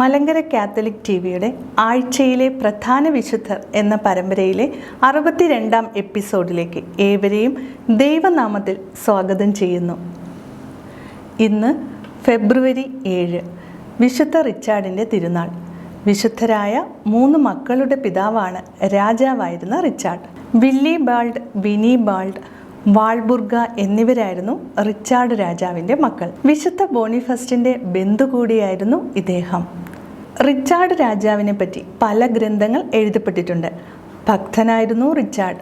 Malankara Catholic T വിയുടെ ആഴ്ചയിലെ പ്രധാന വിശുദ്ധർ എന്ന പരമ്പരയിലെ അറുപത്തിരണ്ടാം എപ്പിസോഡിലേക്ക് ഏവരെയും ദൈവനാമത്തിൽ സ്വാഗതം ചെയ്യുന്നു. ഇന്ന് ഫെബ്രുവരി ഏഴ് വിശുദ്ധ റിച്ചാർഡിന്റെ തിരുനാൾ. വിശുദ്ധരായ മൂന്ന് മക്കളുടെ പിതാവാണ് രാജാവായിരുന്ന Richard. Willibald Winibald Walburga എന്നിവരായിരുന്നു റിച്ചാർഡ് രാജാവിന്റെ മക്കൾ. വിശുദ്ധ ബോണിഫസ്റ്റിന്റെ ബന്ധു കൂടിയായിരുന്നു ഇദ്ദേഹം. റിച്ചാർഡ് രാജാവിനെ പറ്റി പല ഗ്രന്ഥങ്ങൾ എഴുതപ്പെട്ടിട്ടുണ്ട്. ഭക്തനായിരുന്നു റിച്ചാർഡ്.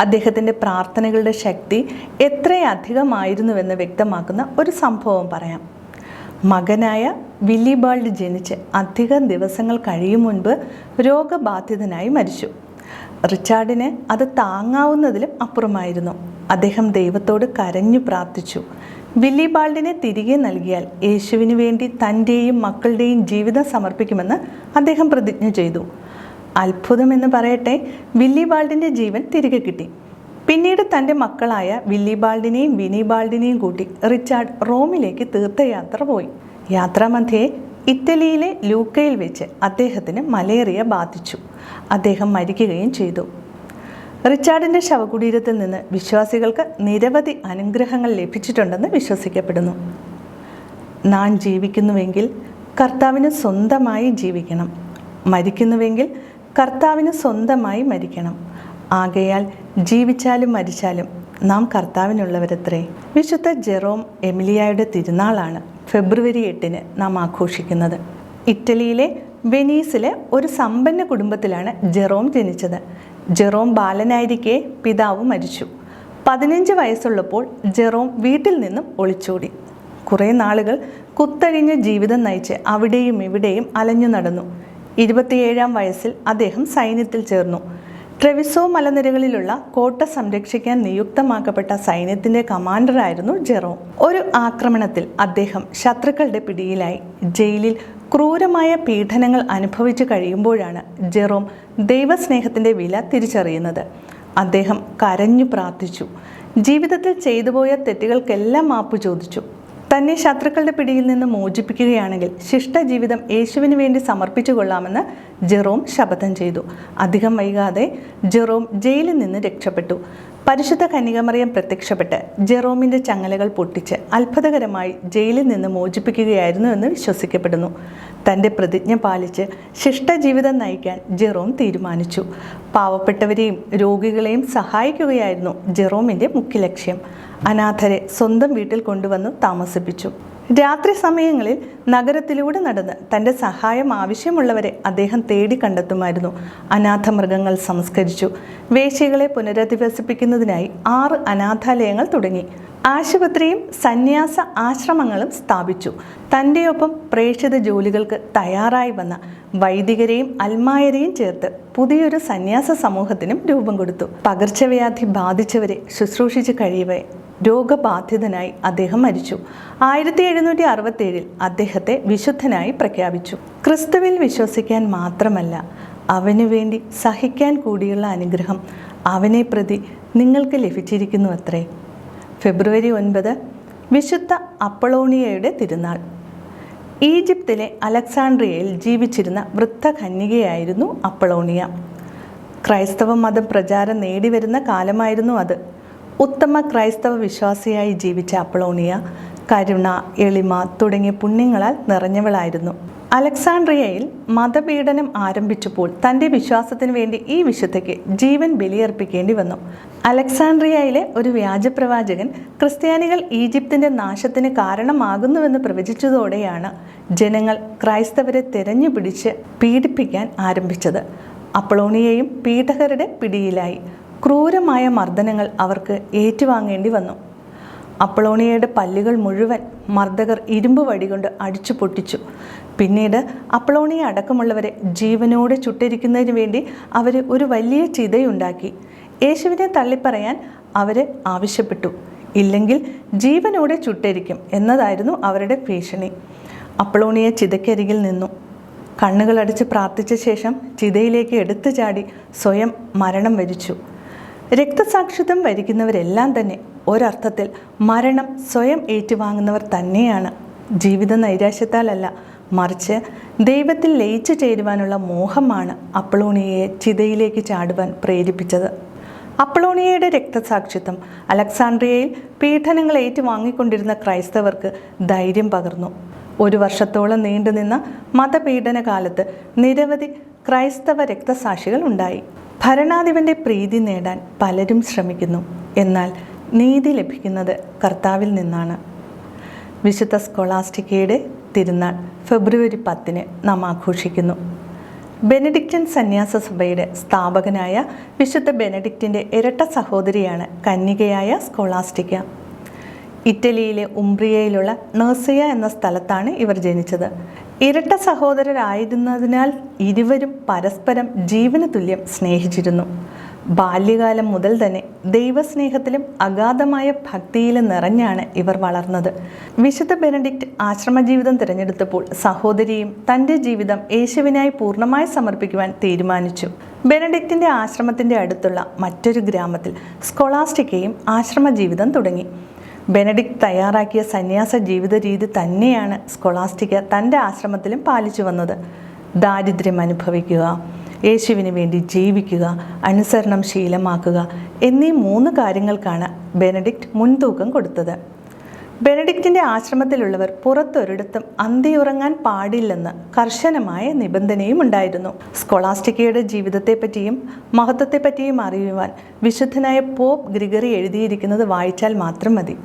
അദ്ദേഹത്തിന്റെ പ്രാർത്ഥനകളുടെ ശക്തി എത്രയധികമായിരുന്നുവെന്ന് വ്യക്തമാക്കുന്ന ഒരു സംഭവം പറയാം. മകനായ വില്ലിബാൾഡ് ജനിച്ച് അധികം ദിവസങ്ങൾ കഴിയും മുൻപ് രോഗബാധിതനായി മരിച്ചു. റിച്ചാർഡിന് അത് താങ്ങാവുന്നതിലും അപ്പുറമായിരുന്നു. അദ്ദേഹം ദൈവത്തോട് കരഞ്ഞു പ്രാർത്ഥിച്ചു. വില്ലിബാൾഡിനെ തിരികെ നൽകിയാൽ യേശുവിന് വേണ്ടി തന്റെയും മക്കളുടെയും ജീവിതം സമർപ്പിക്കുമെന്ന് അദ്ദേഹം പ്രതിജ്ഞ ചെയ്തു. അത്ഭുതം അത്ഭുതമെന്ന് പറയട്ടെ വില്ലി ബാൾഡിന്റെ ജീവൻ തിരികെ കിട്ടി. പിന്നീട് തന്റെ മക്കളായ വില്ലി ബാൾഡിനെയും വിനി ബാൾഡിനെയും കൂട്ടി റിച്ചാർഡ് റോമിലേക്ക് തീർത്ഥയാത്ര പോയി. യാത്രാമധ്യേ ഇറ്റലിയിലെ ലൂക്കയിൽ വെച്ച് അദ്ദേഹത്തിന് മലേറിയ ബാധിച്ചു. അദ്ദേഹം മരിക്കുകയും ചെയ്തു. റിച്ചാർഡിന്റെ ശവകുടീരത്തിൽ നിന്ന് വിശ്വാസികൾക്ക് നിരവധി അനുഗ്രഹങ്ങൾ ലഭിച്ചിട്ടുണ്ടെന്ന് വിശ്വസിക്കപ്പെടുന്നു. നാം ജീവിക്കുന്നുവെങ്കിൽ കർത്താവിന് സ്വന്തമായി ജീവിക്കണം. മരിക്കുന്നുവെങ്കിൽ കർത്താവിന് സ്വന്തമായി മരിക്കണം. ആകയാൽ ജീവിച്ചാലും മരിച്ചാലും നാം കർത്താവിനുള്ളവരത്രേ. വിശുദ്ധ ജെറോം എമിലിയായുടെ തിരുനാളാണ് ഫെബ്രുവരി എട്ടിന് നാം ആഘോഷിക്കുന്നത്. ഇറ്റലിയിലെ വെനീസിലെ ഒരു സമ്പന്ന കുടുംബത്തിലാണ് ജെറോം ജനിച്ചത്. ജെറോം ബാലനായിരിക്കെ പിതാവ് മരിച്ചു. പതിനഞ്ച് വയസ്സുള്ളപ്പോൾ ജെറോം വീട്ടിൽ നിന്നും ഒളിച്ചോടി. കുറേ നാളുകൾ കുത്തഴിഞ്ഞ ജീവിതം നയിച്ച് അവിടെയും ഇവിടെയും അലഞ്ഞു നടന്നു. ഇരുപത്തിയേഴാം വയസ്സിൽ അദ്ദേഹം സൈന്യത്തിൽ ചേർന്നു. ട്രെവിസോ മലനിരകളിലുള്ള കോട്ട സംരക്ഷിക്കാൻ നിയുക്തമാക്കപ്പെട്ട സൈന്യത്തിന്റെ കമാൻഡറായിരുന്നു ജെറോം. ഒരു ആക്രമണത്തിൽ അദ്ദേഹം ശത്രുക്കളുടെ പിടിയിലായി. ജയിലിൽ ക്രൂരമായ പീഡനങ്ങൾ അനുഭവിച്ചു കഴിയുമ്പോഴാണ് ജെറോം ദൈവസ്നേഹത്തിന്റെ വില തിരിച്ചറിയുന്നത്. അദ്ദേഹം കരഞ്ഞു പ്രാർത്ഥിച്ചു. ജീവിതത്തിൽ ചെയ്തുപോയ തെറ്റുകൾക്കെല്ലാം മാപ്പ് ചോദിച്ചു. തന്നെ ശത്രുക്കളുടെ പിടിയിൽ നിന്ന് മോചിപ്പിക്കുകയാണെങ്കിൽ ശിഷ്ടജീവിതം യേശുവിന് വേണ്ടി സമർപ്പിച്ചു കൊള്ളാമെന്ന് ജെറോം ശപഥം ചെയ്തു. അധികം വൈകാതെ ജെറോം ജയിലിൽ നിന്ന് രക്ഷപ്പെട്ടു. പരിശുദ്ധ കന്യകമറിയം പ്രത്യക്ഷപ്പെട്ട് ജെറോമിന്റെ ചങ്ങലകൾ പൊട്ടിച്ച് അത്ഭുതകരമായി ജയിലിൽ നിന്ന് മോചിപ്പിക്കുകയായിരുന്നു എന്ന് വിശ്വസിക്കപ്പെടുന്നു. തന്റെ പ്രതിജ്ഞ പാലിച്ച് ശിഷ്ടജീവിതം നയിക്കാൻ ജെറോം തീരുമാനിച്ചു. പാവപ്പെട്ടവരെയും രോഗികളെയും സഹായിക്കുകയായിരുന്നു ജെറോമിന്റെ മുഖ്യ ലക്ഷ്യം അനാഥരെ സ്വന്തം വീട്ടിൽ കൊണ്ടുവന്ന് താമസിപ്പിച്ചു. രാത്രി സമയങ്ങളിൽ നഗരത്തിലൂടെ നടന്ന് തന്റെ സഹായം ആവശ്യമുള്ളവരെ അദ്ദേഹം തേടി കണ്ടെത്തുമായിരുന്നു. അനാഥ മൃഗങ്ങൾ സംസ്കരിച്ചു. വേശികളെ പുനരധിവസിപ്പിക്കുന്നതിനായി ആറ് അനാഥാലയങ്ങൾ തുടങ്ങി. ആശുപത്രിയും സന്യാസ ആശ്രമങ്ങളും സ്ഥാപിച്ചു. തന്റെയൊപ്പം പ്രേക്ഷിത ജോലികൾക്ക് തയ്യാറായി വന്ന വൈദികരെയും അൽമായരെയും ചേർത്ത് പുതിയൊരു സന്യാസ സമൂഹത്തിനും രൂപം കൊടുത്തു. പകർച്ചവ്യാധി ബാധിച്ചവരെ ശുശ്രൂഷിച്ച് കഴിയവേ രോഗബാധിതനായി അദ്ദേഹം മരിച്ചു. ആയിരത്തി എഴുന്നൂറ്റി അറുപത്തേഴിൽ അദ്ദേഹത്തെ വിശുദ്ധനായി പ്രഖ്യാപിച്ചു. ക്രിസ്തുവിൽ വിശ്വസിക്കാൻ മാത്രമല്ല അവനു വേണ്ടി സഹിക്കാൻ കൂടിയുള്ള അനുഗ്രഹം അവനെ പ്രതി നിങ്ങൾക്ക് ലഭിച്ചിരിക്കുന്നു അത്രേ ഫെബ്രുവരി ഒൻപത് വിശുദ്ധ അപ്പളോണിയയുടെ തിരുനാൾ. ഈജിപ്തിലെ അലക്സാണ്ട്രിയയിൽ ജീവിച്ചിരുന്ന വൃദ്ധകന്യകയായിരുന്നു അപ്പളോണിയ. ക്രൈസ്തവ മതം പ്രചാരം നേടിവരുന്ന കാലമായിരുന്നു അത്. ഉത്തമ ക്രൈസ്തവ വിശ്വാസിയായി ജീവിച്ച അപ്പളോണിയ കരുണ എളിമ തുടങ്ങിയ പുണ്യങ്ങളാൽ നിറഞ്ഞവളായിരുന്നു. അലക്സാണ്ട്രിയയിൽ മതപീഡനം ആരംഭിച്ചപ്പോൾ തന്റെ വിശ്വാസത്തിന് വേണ്ടി ഈ വിശുദ്ധയ്ക്ക് ജീവൻ ബലിയർപ്പിക്കേണ്ടി വന്നു. അലക്സാണ്ട്രിയയിലെ ഒരു വ്യാജപ്രവാചകൻ ക്രിസ്ത്യാനികൾ ഈജിപ്തിന്റെ നാശത്തിന് കാരണമാകുന്നുവെന്ന് പ്രവചിച്ചതോടെയാണ് ജനങ്ങൾ ക്രൈസ്തവരെ തിരഞ്ഞു പിടിച്ച് പീഡിപ്പിക്കാൻ ആരംഭിച്ചത്. അപ്പളോണിയയും പീഡകരുടെ പിടിയിലായി. ക്രൂരമായ മർദ്ദനങ്ങൾ അവർക്ക് ഏറ്റുവാങ്ങേണ്ടി വന്നു. അപ്പളോണിയയുടെ പല്ലുകൾ മുഴുവൻ മർദ്ദകർ ഇരുമ്പ് വടികൊണ്ട് അടിച്ചു പൊട്ടിച്ചു. പിന്നീട് അപ്പളോണിയ അടക്കമുള്ളവരെ ജീവനോടെ ചുട്ടിരിക്കുന്നതിന് വേണ്ടി അവർ ഒരു വലിയ ചിതയുണ്ടാക്കി. യേശുവിനെ തള്ളിപ്പറയാൻ അവർ ആവശ്യപ്പെട്ടു. ഇല്ലെങ്കിൽ ജീവനോടെ ചുട്ടരിക്കും എന്നതായിരുന്നു അവരുടെ ഭീഷണി. അപ്പളോണിയ ചിതയ്ക്കരികിൽ നിന്നു. കണ്ണുകളടച്ച് പ്രാർത്ഥിച്ച ശേഷം ചിതയിലേക്ക് എടുത്തു ചാടി സ്വയം മരണം വരിച്ചു. രക്തസാക്ഷിത്വം വരിക്കുന്നവരെല്ലാം തന്നെ ഒരർത്ഥത്തിൽ മരണം സ്വയം ഏറ്റുവാങ്ങുന്നവർ തന്നെയാണ്. ജീവിത നൈരാശ്യത്താലല്ല മറിച്ച് ദൈവത്തിൽ ലയിച്ചു ചേരുവാനുള്ള മോഹമാണ് അപ്പളോണിയയെ ചിതയിലേക്ക് ചാടുവാൻ പ്രേരിപ്പിച്ചത്. അപ്പളോണിയയുടെ രക്തസാക്ഷിത്വം അലക്സാണ്ട്രിയയിൽ പീഡനങ്ങൾ ഏറ്റുവാങ്ങിക്കൊണ്ടിരുന്ന ക്രൈസ്തവർക്ക് ധൈര്യം പകർന്നു. ഒരു വർഷത്തോളം നീണ്ടുനിന്ന മതപീഡന കാലത്ത് നിരവധി ക്രൈസ്തവ രക്തസാക്ഷികൾ ഉണ്ടായി. ഭരണാധിപന്റെ പ്രീതി നേടാൻ പലരും ശ്രമിക്കുന്നു. എന്നാൽ നീതി ലഭിക്കുന്നത് കർത്താവിൽ നിന്നാണ്. വിശുദ്ധ സ്കോളാസ്റ്റിക്കയുടെ തിരുനാൾ ഫെബ്രുവരി പത്തിന് നാം ആഘോഷിക്കുന്നു. ബെനഡിക്റ്റൻ സന്യാസ സഭയുടെ സ്ഥാപകനായ വിശുദ്ധ ബെനഡിക്റ്റിന്റെ ഇരട്ട സഹോദരിയാണ് കന്യകയായ സ്കോളാസ്റ്റിക്ക ഇറ്റലിയിലെ ഉംബ്രിയയിലുള്ള നേഴ്സിയ എന്ന സ്ഥലത്താണ് ഇവർ ജനിച്ചത്. ഇരട്ട സഹോദരരായിരുന്നതിനാൽ ഇരുവരും പരസ്പരം ജീവന തുല്യം സ്നേഹിച്ചിരുന്നു. ബാല്യകാലം മുതൽ തന്നെ ദൈവസ്നേഹത്തിലും അഗാധമായ ഭക്തിയിലും നിറഞ്ഞാണ് ഇവർ വളർന്നത്. വിശുദ്ധ ബെനഡിക്റ്റ് ആശ്രമജീവിതം തിരഞ്ഞെടുത്തപ്പോൾ സഹോദരിയും തന്റെ ജീവിതം യേശുവിനായി പൂർണമായി സമർപ്പിക്കുവാൻ തീരുമാനിച്ചു. ബെനഡിക്റ്റിന്റെ ആശ്രമത്തിന്റെ അടുത്തുള്ള മറ്റൊരു ഗ്രാമത്തിൽ സ്കൊളാസ്റ്റിക്കയും ആശ്രമജീവിതം തുടങ്ങി. ബെനഡിക്ട് തയ്യാറാക്കിയ സന്യാസ ജീവിത രീതി തന്നെയാണ് സ്കൊളാസ്റ്റിക്ക തന്റെ ആശ്രമത്തിലും പാലിച്ചു വന്നത്. ദാരിദ്ര്യം അനുഭവിക്കുക യേശുവിന് വേണ്ടി ജീവിക്കുക അനുസരണം ശീലമാക്കുക എന്നീ മൂന്ന് കാര്യങ്ങൾക്കാണ് ബെനഡിക്റ്റ് മുൻതൂക്കം കൊടുത്തത്. ബെനഡിക്റ്റിന്റെ ആശ്രമത്തിലുള്ളവർ പുറത്തൊരിടത്തും അന്തിയുറങ്ങാൻ പാടില്ലെന്ന് കർശനമായ നിബന്ധനയും ഉണ്ടായിരുന്നു. സ്കോളാസ്റ്റിക്കയുടെ ജീവിതത്തെപ്പറ്റിയും മഹത്വത്തെപ്പറ്റിയും അറിയുവാൻ വിശുദ്ധനായ പോപ്പ് ഗ്രിഗറി എഴുതിയിരിക്കുന്നത് വായിച്ചാൽ മാത്രം മതി.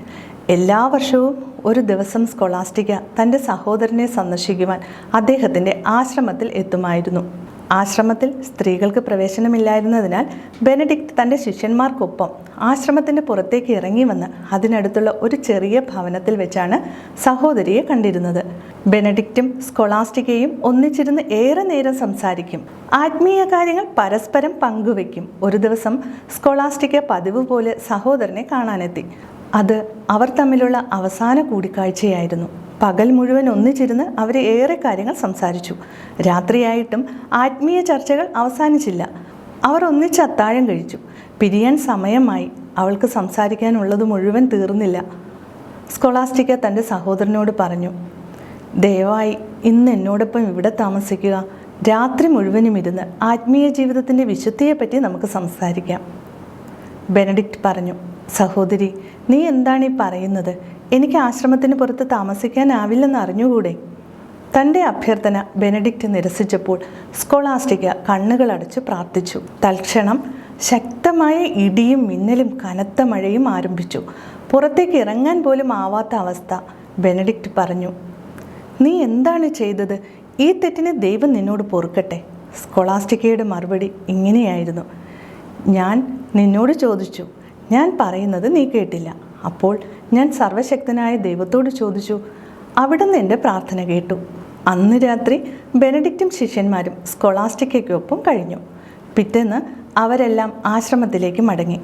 എല്ലാ വർഷവും ഒരു ദിവസം സ്കോളാസ്റ്റിക്ക തന്റെ സഹോദരനെ സന്ദർശിക്കുവാൻ അദ്ദേഹത്തിന്റെ ആശ്രമത്തിൽ എത്തുമായിരുന്നു. ആശ്രമത്തിൽ സ്ത്രീകൾക്ക് പ്രവേശനമില്ലായിരുന്നതിനാൽ ബെനഡിക്ട് തന്റെ ശിഷ്യന്മാർക്കൊപ്പം ആശ്രമത്തിന്റെ പുറത്തേക്ക് ഇറങ്ങി വന്ന് അതിനടുത്തുള്ള ഒരു ചെറിയ ഭവനത്തിൽ വെച്ചാണ് സഹോദരിയെ കണ്ടിരുന്നത്. ബെനഡിക്റ്റും സ്കൊളാസ്റ്റിക്കയും ഒന്നിച്ചിരുന്ന് ഏറെ നേരം സംസാരിക്കും. ആത്മീയ കാര്യങ്ങൾ പരസ്പരം പങ്കുവെക്കും ഒരു ദിവസം സ്കൊളാസ്റ്റിക്ക പതിവ് പോലെ സഹോദരനെ കാണാനെത്തി. അത് അവർ തമ്മിലുള്ള അവസാന കൂടിക്കാഴ്ചയായിരുന്നു. പകൽ മുഴുവൻ ഒന്നിച്ചിരുന്ന് അവർ ഏറെ കാര്യങ്ങൾ സംസാരിച്ചു. രാത്രിയായിട്ടും ആത്മീയ ചർച്ചകൾ അവസാനിച്ചില്ല. അവർ ഒന്നിച്ച് അത്താഴം കഴിച്ചു. പിരിയാൻ സമയമായി. അവൾക്ക് സംസാരിക്കാനുള്ളത് മുഴുവൻ തീർന്നില്ല. സ്കൊളാസ്റ്റിക്ക തന്റെ സഹോദരനോട് പറഞ്ഞു ദയവായി ഇന്ന് എന്നോടൊപ്പം ഇവിടെ താമസിക്കുക. രാത്രി മുഴുവനും ഇരുന്ന് ആത്മീയ ജീവിതത്തിന്റെ വിശുദ്ധിയെപ്പറ്റി നമുക്ക് സംസാരിക്കാം. ബെനഡിക്റ്റ് പറഞ്ഞു സഹോദരി നീ എന്താണ് ഈ പറയുന്നത്? എനിക്ക് ആശ്രമത്തിന് പുറത്ത് താമസിക്കാനാവില്ലെന്ന് അറിഞ്ഞുകൂടെ? തന്റെ അഭ്യർത്ഥന ബെനഡിക്റ്റ് നിരസിച്ചപ്പോൾ സ്കോളാസ്റ്റിക്ക കണ്ണുകളടച്ച് പ്രാർത്ഥിച്ചു. തൽക്ഷണം ശക്തമായ ഇടിയും മിന്നലും കനത്ത മഴയും ആരംഭിച്ചു. പുറത്തേക്ക് ഇറങ്ങാൻ പോലും ആവാത്ത അവസ്ഥ ബെനഡിക്റ്റ് പറഞ്ഞു. നീ എന്താണ് ചെയ്തത്? ഈ തെറ്റിന് ദൈവം നിന്നോട് പൊറുക്കട്ടെ. സ്കോളാസ്റ്റിക്കയുടെ മറുപടി ഇങ്ങനെയായിരുന്നു. ഞാൻ നിന്നോട് ചോദിച്ചു. ഞാൻ പറയുന്നത് നീ കേട്ടില്ല. അപ്പോൾ ഞാൻ സർവശക്തനായ ദൈവത്തോട് ചോദിച്ചു അവിടുന്ന് എന്റെ പ്രാർത്ഥന കേട്ടു. അന്ന് രാത്രി ബെനഡിക്റ്റും ശിഷ്യന്മാരും സ്കോളാസ്റ്റിക്കൊപ്പം കഴിഞ്ഞു. പിറ്റേന്ന് അവരെല്ലാം ആശ്രമത്തിലേക്ക് മടങ്ങി.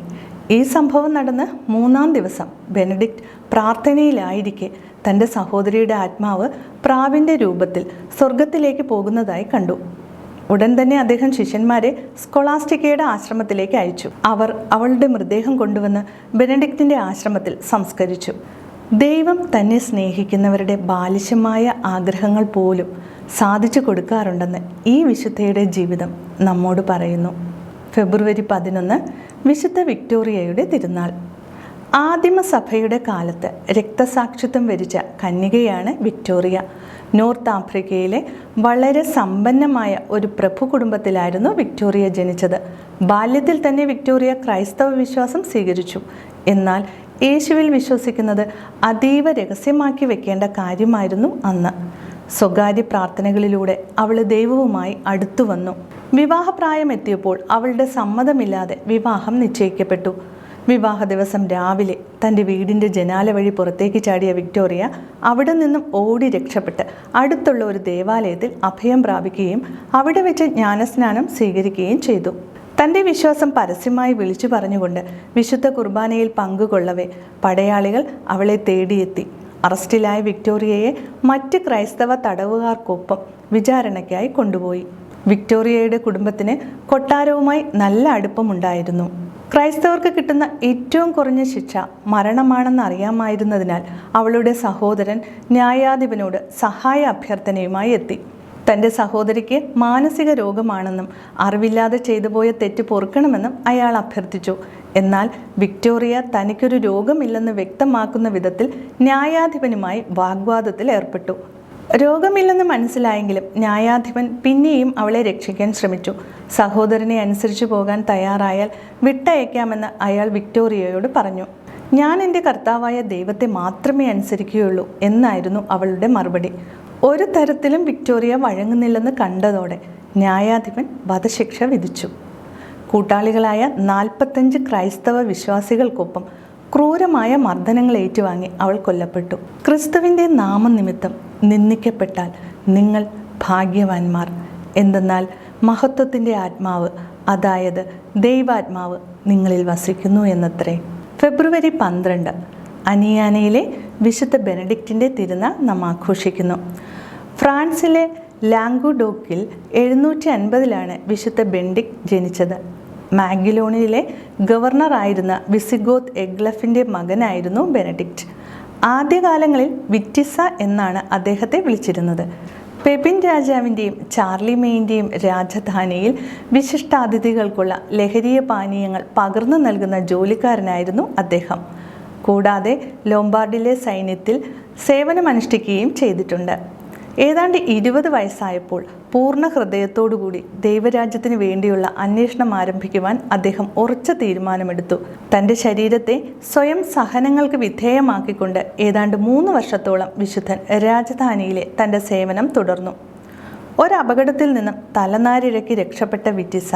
ഈ സംഭവം നടന്ന് മൂന്നാം ദിവസം ബെനഡിക്റ്റ് പ്രാർത്ഥനയിലായിരിക്കെ തന്റെ സഹോദരിയുടെ ആത്മാവ് പ്രാവിന്റെ രൂപത്തിൽ സ്വർഗത്തിലേക്ക് പോകുന്നതായി കണ്ടു. ഉടൻ തന്നെ അദ്ദേഹം ശിഷ്യന്മാരെ സ്കൊളാസ്റ്റിക്കയുടെ ആശ്രമത്തിലേക്ക് അയച്ചു. അവർ അവളുടെ മൃതദേഹം കൊണ്ടുവന്ന് ബെനഡിക്റ്റിന്റെ ആശ്രമത്തിൽ സംസ്കരിച്ചു. ദൈവം തന്നെ സ്നേഹിക്കുന്നവരുടെ ബാലിശമായ ആഗ്രഹങ്ങൾ പോലും സാധിച്ചു കൊടുക്കാറുണ്ടെന്ന് ഈ വിശുദ്ധയുടെ ജീവിതം നമ്മോട് പറയുന്നു. ഫെബ്രുവരി പതിനൊന്ന് വിശുദ്ധ വിക്ടോറിയയുടെ തിരുനാൾ. ആദിമസഭയുടെ കാലത്ത് രക്തസാക്ഷിത്വം വരിച്ച കന്യകയാണ് വിക്ടോറിയ. നോർത്ത് ആഫ്രിക്കയിലെ വളരെ സമ്പന്നമായ ഒരു പ്രഭു കുടുംബത്തിലായിരുന്നു വിക്ടോറിയ ജനിച്ചത്. ബാല്യത്തിൽ തന്നെ വിക്ടോറിയ ക്രൈസ്തവ വിശ്വാസം സ്വീകരിച്ചു. എന്നാൽ യേശുവിൽ വിശ്വസിക്കുന്നത് അതീവ രഹസ്യമാക്കി വെക്കേണ്ട കാര്യമായിരുന്നു അന്ന്. സ്വകാര്യ പ്രാർത്ഥനകളിലൂടെ അവൾ ദൈവവുമായി അടുത്തു വന്നു വിവാഹപ്രായം എത്തിയപ്പോൾ അവളുടെ സമ്മതമില്ലാതെ വിവാഹം നിശ്ചയിക്കപ്പെട്ടു. വിവാഹ ദിവസം രാവിലെ തന്റെ വീടിന്റെ ജനാല വഴി പുറത്തേക്ക് ചാടിയ വിക്ടോറിയ അവിടെ നിന്നും ഓടി രക്ഷപ്പെട്ട് അടുത്തുള്ള ഒരു ദേവാലയത്തിൽ അഭയം പ്രാപിക്കുകയും അവിടെ വെച്ച് ജ്ഞാനസ്നാനം സ്വീകരിക്കുകയും ചെയ്തു. തന്റെ വിശ്വാസം പരസ്യമായി വിളിച്ചു പറഞ്ഞുകൊണ്ട് വിശുദ്ധ കുർബാനയിൽ പങ്കുകൊള്ളവേ പടയാളികൾ അവളെ തേടിയെത്തി. അറസ്റ്റിലായ വിക്ടോറിയയെ മറ്റ് ക്രൈസ്തവ തടവുകാർക്കൊപ്പം വിചാരണയ്ക്കായി കൊണ്ടുപോയി. വിക്ടോറിയയുടെ കുടുംബത്തിന് കൊട്ടാരവുമായി നല്ല അടുപ്പമുണ്ടായിരുന്നു. ക്രൈസ്തവർക്ക് കിട്ടുന്ന ഏറ്റവും കുറഞ്ഞ ശിക്ഷ മരണമാണെന്ന് അറിയാമായിരുന്നതിനാൽ അവളുടെ സഹോദരൻ ന്യായാധിപനോട് സഹായ അഭ്യർത്ഥനയുമായി എത്തി. തന്റെ സഹോദരിക്ക് മാനസിക രോഗമാണെന്നും അറിവില്ലാതെ ചെയ്തു പോയ തെറ്റ് പൊറുക്കണമെന്നും അയാൾ അഭ്യർത്ഥിച്ചു. എന്നാൽ വിക്ടോറിയ തനിക്കൊരു രോഗമില്ലെന്ന് വ്യക്തമാക്കുന്ന വിധത്തിൽ ന്യായാധിപനുമായി വാഗ്വാദത്തിൽ ഏർപ്പെട്ടു. രോഗമില്ലെന്ന് മനസ്സിലായെങ്കിലും ന്യായാധിപൻ പിന്നെയും അവളെ രക്ഷിക്കാൻ ശ്രമിച്ചു. സഹോദരനെ അനുസരിച്ചു പോകാൻ തയ്യാറായാൽ വിട്ടയക്കാമെന്ന് അയാൾ വിക്ടോറിയയോട് പറഞ്ഞു. ഞാൻ എന്റെ കർത്താവായ ദൈവത്തെ മാത്രമേ അനുസരിക്കുകയുള്ളൂ എന്നായിരുന്നു അവളുടെ മറുപടി. ഒരു തരത്തിലും വിക്ടോറിയ വഴങ്ങുന്നില്ലെന്ന് കണ്ടതോടെ ന്യായാധിപൻ വധശിക്ഷ വിധിച്ചു. കൂട്ടാളികളായ നാൽപ്പത്തഞ്ച് ക്രൈസ്തവ വിശ്വാസികൾക്കൊപ്പം ക്രൂരമായ മർദ്ദനങ്ങൾ ഏറ്റുവാങ്ങി അവൾ കൊല്ലപ്പെട്ടു. ക്രിസ്തുവിന്റെ നാമനിമിത്തം നിന്ദിക്കപ്പെട്ടാൽ നിങ്ങൾ ഭാഗ്യവാന്മാർ. എന്തെന്നാൽ മഹത്വത്തിന്റെ ആത്മാവ് അതായത് ദൈവാത്മാവ് നിങ്ങളിൽ വസിക്കുന്നു എന്നത്രേ. ഫെബ്രുവരി പന്ത്രണ്ട് അനിയാനയിലെ വിശുദ്ധ ബെനഡിക്റ്റിന്റെ തിരുനാൾ നാം ആഘോഷിക്കുന്നു. ഫ്രാൻസിലെ ലാംഗുഡോക്കിൽ എഴുന്നൂറ്റി അൻപതിലാണ് വിശുദ്ധ ബെൻഡിക് ജനിച്ചത്. മാഗിലോണിലെ ഗവർണറായിരുന്ന വിസിഗോത്ത് എഗ്ലഫിന്റെ മകനായിരുന്നു ബെനഡിക്റ്റ്. ആദ്യകാലങ്ങളിൽ വിറ്റിസ എന്നാണ് അദ്ദേഹത്തെ വിളിച്ചിരുന്നത്. പെപിൻ രാജാവിന്റെയും ചാർലി മെയിന്റെയും രാജധാനിയിൽ വിശിഷ്ടാതിഥികൾക്കുള്ള ലഹരിയ പാനീയങ്ങൾ പകർന്നു നൽകുന്ന ജോലിക്കാരനായിരുന്നു അദ്ദേഹം. കൂടാതെ ലോംബാർഡിലെ സൈന്യത്തിൽ സേവനമനുഷ്ഠിക്കുകയും ചെയ്തിട്ടുണ്ട്. ഏതാണ്ട് ഇരുപത് വയസ്സായപ്പോൾ പൂർണ ഹൃദയത്തോടുകൂടി ദൈവരാജ്യത്തിന് വേണ്ടിയുള്ള അന്വേഷണം ആരംഭിക്കുവാൻ അദ്ദേഹം ഉറച്ച തീരുമാനമെടുത്തു. തന്റെ ശരീരത്തെ സ്വയം സഹനങ്ങൾക്ക് വിധേയമാക്കിക്കൊണ്ട് ഏതാണ്ട് മൂന്ന് വർഷത്തോളം വിശുദ്ധൻ രാജധാനിയിലെ തന്റെ സേവനം തുടർന്നു. ഒരപകടത്തിൽ നിന്നും തലനാരിഴക്കി രക്ഷപ്പെട്ട വിറ്റിസ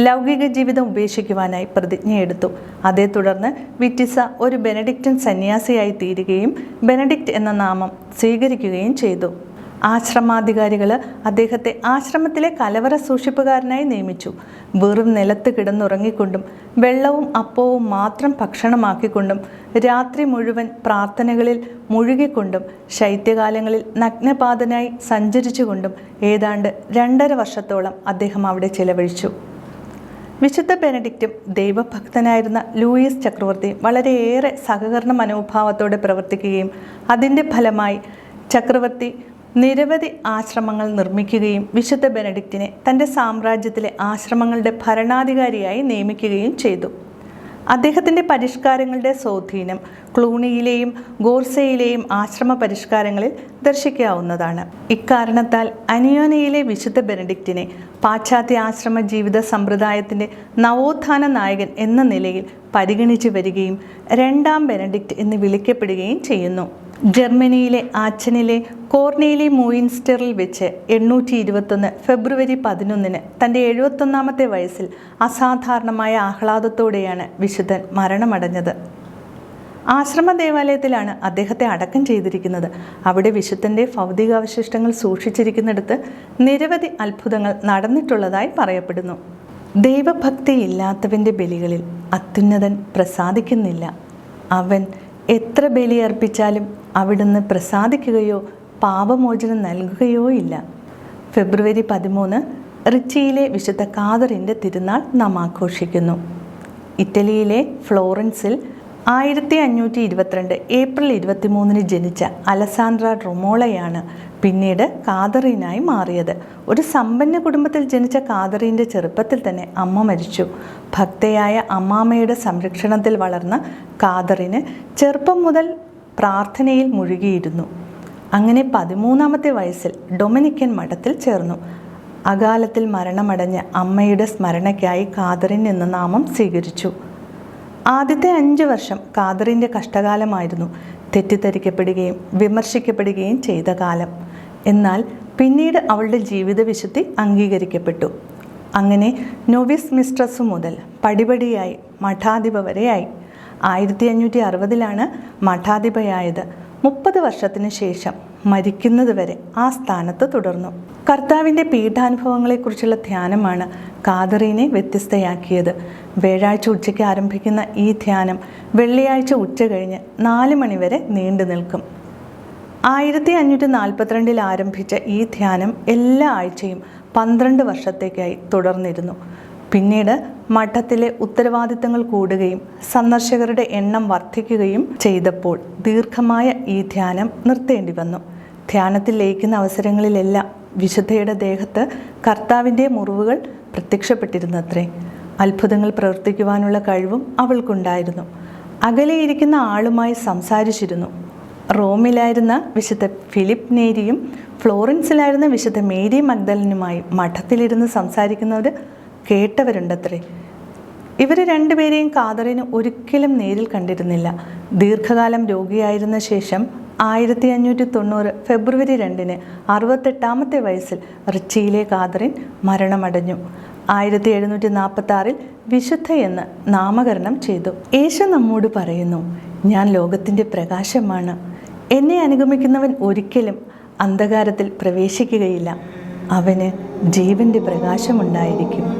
ലൗകിക ജീവിതം ഉപേക്ഷിക്കുവാനായി പ്രതിജ്ഞയെടുത്തു. അതേ തുടർന്ന് വിറ്റിസ ഒരു ബെനഡിക്റ്റൻ സന്യാസിയായി തീരുകയും ബെനഡിക്റ്റ് എന്ന നാമം സ്വീകരിക്കുകയും ചെയ്തു. ആശ്രമാധികാരികൾ അദ്ദേഹത്തെ ആശ്രമത്തിലെ കലവറ സൂക്ഷിപ്പുകാരനായി നിയമിച്ചു. വെറും നിലത്ത് കിടന്നുറങ്ങിക്കൊണ്ടും വെള്ളവും അപ്പവും മാത്രം ഭക്ഷണമാക്കിക്കൊണ്ടും രാത്രി മുഴുവൻ പ്രാർത്ഥനകളിൽ മുഴുകിക്കൊണ്ടും ശൈത്യകാലങ്ങളിൽ നഗ്നപാതനായി സഞ്ചരിച്ചുകൊണ്ടും ഏതാണ്ട് രണ്ടര വർഷത്തോളം അദ്ദേഹം അവിടെ ചെലവഴിച്ചു. വിശുദ്ധ ബെനഡിക്റ്റും ദൈവഭക്തനായിരുന്ന ലൂയിസ് ചക്രവർത്തി വളരെയേറെ സഹകരണ മനോഭാവത്തോടെ പ്രവർത്തിക്കുകയും അതിന്റെ ഫലമായി ചക്രവർത്തി നിരവധി ആശ്രമങ്ങൾ നിർമ്മിക്കുകയും വിശുദ്ധ ബെനഡിക്റ്റിനെ തന്റെ സാമ്രാജ്യത്തിലെ ആശ്രമങ്ങളുടെ ഭരണാധികാരിയായി നിയമിക്കുകയും ചെയ്തു. അദ്ദേഹത്തിന്റെ പരിഷ്കാരങ്ങളുടെ സ്വാധീനം ക്ലൂണിയിലെയും ഗോർസയിലെയും ആശ്രമ പരിഷ്കാരങ്ങളിൽ ദർശിക്കാവുന്നതാണ്. ഇക്കാരണത്താൽ അനിയോനയിലെ വിശുദ്ധ ബെനഡിക്റ്റിനെ പാശ്ചാത്യ ആശ്രമ ജീവിത സമ്പ്രദായത്തിന്റെ നവോത്ഥാന നായകൻ എന്ന നിലയിൽ പരിഗണിച്ചു വരികയും രണ്ടാം ബെനഡിക്റ്റ് എന്ന് വിളിക്കപ്പെടുകയും ചെയ്യുന്നു. ജർമ്മനിയിലെ ആച്ചനിലെ കോർണേലി മോയിൻസ്റ്ററിൽ വെച്ച് എണ്ണൂറ്റി ഇരുപത്തൊന്ന് ഫെബ്രുവരി പതിനൊന്നിന് തന്റെ എഴുപത്തൊന്നാമത്തെ വയസ്സിൽ അസാധാരണമായ ആഹ്ലാദത്തോടെയാണ് വിശുദ്ധൻ മരണമടഞ്ഞത്. ആശ്രമ ദേവാലയത്തിലാണ് അദ്ദേഹത്തെ അടക്കം ചെയ്തിരിക്കുന്നത്. അവിടെ വിശുദ്ധന്റെ ഭൗതികാവശിഷ്ടങ്ങൾ സൂക്ഷിച്ചിരിക്കുന്നിടത്ത് നിരവധി അത്ഭുതങ്ങൾ നടന്നിട്ടുള്ളതായി പറയപ്പെടുന്നു. ദൈവഭക്തി ഇല്ലാത്തവന്റെ ബലികളിൽ അത്യുന്നതൻ പ്രസാദിക്കുന്നില്ല. അവൻ എത്ര ബലിയർപ്പിച്ചാലും അവിടുന്ന് പ്രസാദിക്കുകയോ പാപമോചനം നൽകുകയോ ഇല്ല. ഫെബ്രുവരി പതിമൂന്ന് റിച്ചിയിലെ വിശുദ്ധ കാതറിന്റെ തിരുനാൾ നാം ആഘോഷിക്കുന്നു. ഇറ്റലിയിലെ ഫ്ലോറൻസിൽ ആയിരത്തി അഞ്ഞൂറ്റി ഇരുപത്തിരണ്ട് ഏപ്രിൽ ഇരുപത്തിമൂന്നിന് ജനിച്ച അലസാൻഡ്ര ഡ്രൊമോളയാണ് പിന്നീട് കാതറീനായി മാറിയത്. ഒരു സമ്പന്ന കുടുംബത്തിൽ ജനിച്ച കാതറീന്റെ ചെറുപ്പത്തിൽ തന്നെ അമ്മ മരിച്ചു. ഭക്തയായ അമ്മാമ്മയുടെ സംരക്ഷണത്തിൽ വളർന്ന കാതറിന് ചെറുപ്പം മുതൽ പ്രാർത്ഥനയിൽ മുഴുകിയിരുന്നു. അങ്ങനെ പതിമൂന്നാമത്തെ വയസ്സിൽ ഡൊമിനിക്കൻ മഠത്തിൽ ചേർന്നു. അകാലത്തിൽ മരണമടഞ്ഞ അമ്മയുടെ സ്മരണയ്ക്കായി കാതറിൻ എന്ന നാമം സ്വീകരിച്ചു. ആദ്യത്തെ അഞ്ച് വർഷം കാതറിന്റെ കഷ്ടകാലമായിരുന്നു. തെറ്റിദ്ധരിക്കപ്പെടുകയും വിമർശിക്കപ്പെടുകയും ചെയ്ത കാലം. എന്നാൽ പിന്നീട് അവളുടെ ജീവിത വിശുദ്ധി അംഗീകരിക്കപ്പെട്ടു. അങ്ങനെ നോവിസ് മിസ്ട്രസ് മുതൽ പടിപടിയായി മഠാധിപ വരെയായി. ആയിരത്തി അഞ്ഞൂറ്റി അറുപതിലാണ് മഠാധിപയായത്. മുപ്പത് വർഷത്തിന് ശേഷം മരിക്കുന്നതുവരെ ആ സ്ഥാനത്ത് തുടർന്നു. കർത്താവിന്റെ പീഠാനുഭവങ്ങളെക്കുറിച്ചുള്ള ധ്യാനമാണ് കാതറീനെ വ്യത്യസ്തയാക്കിയത്. വ്യാഴാഴ്ച ഉച്ചയ്ക്ക് ആരംഭിക്കുന്ന ഈ ധ്യാനം വെള്ളിയാഴ്ച ഉച്ച കഴിഞ്ഞ് നാല് മണിവരെ നീണ്ടു നിൽക്കും ആയിരത്തി അഞ്ഞൂറ്റി നാൽപ്പത്തിരണ്ടിൽ ആരംഭിച്ച ഈ ധ്യാനം എല്ലാ ആഴ്ചയും പന്ത്രണ്ട് വർഷത്തേക്കായി തുടർന്നിരുന്നു. പിന്നീട് മഠത്തിലെ ഉത്തരവാദിത്തങ്ങൾ കൂടുകയും സന്ദർശകരുടെ എണ്ണം വർദ്ധിക്കുകയും ചെയ്തപ്പോൾ ദീർഘമായ ഈ ധ്യാനം നിർത്തേണ്ടി വന്നു. ധ്യാനത്തിൽ ലയിക്കുന്ന അവസരങ്ങളിലെല്ലാം വിശുദ്ധയുടെ ദേഹത്ത് കർത്താവിന്റെ മുറിവുകൾ പ്രത്യക്ഷപ്പെട്ടിരുന്നത്രേ. അത്ഭുതങ്ങൾ പ്രവർത്തിക്കുവാനുള്ള കഴിവും അവൾക്കുണ്ടായിരുന്നു. അകലെയിരിക്കുന്ന ആളുമായി സംസാരിച്ചിരുന്നു. റോമിലായിരുന്ന വിശുദ്ധ ഫിലിപ്പ് നേരിയും ഫ്ലോറൻസിലായിരുന്ന വിശുദ്ധ മേരി മക്ദലിനുമായി മഠത്തിലിരുന്ന് സംസാരിക്കുന്നവർ കേട്ടവരുണ്ടത്രേ. ഇവർ രണ്ടുപേരെയും കാതറിന് ഒരിക്കലും നേരിൽ കണ്ടിരുന്നില്ല. ദീർഘകാലം രോഗിയായിരുന്ന ശേഷം ആയിരത്തി അഞ്ഞൂറ്റി തൊണ്ണൂറ് ഫെബ്രുവരി രണ്ടിന് അറുപത്തെട്ടാമത്തെ വയസ്സിൽ റിച്ചിയിലെ കാതറിൻ മരണമടഞ്ഞു. ആയിരത്തി എഴുന്നൂറ്റി നാൽപ്പത്തി ആറിൽ വിശുദ്ധ എന്ന് നാമകരണം ചെയ്തു. യേശു നമ്മോട് പറയുന്നു ഞാൻ ലോകത്തിന്റെ പ്രകാശമാണ്. എന്നെ അനുഗമിക്കുന്നവൻ ഒരിക്കലും അന്ധകാരത്തിൽ പ്രവേശിക്കുകയില്ല. അവന് ജീവന്റെ പ്രകാശമുണ്ടായിരിക്കും.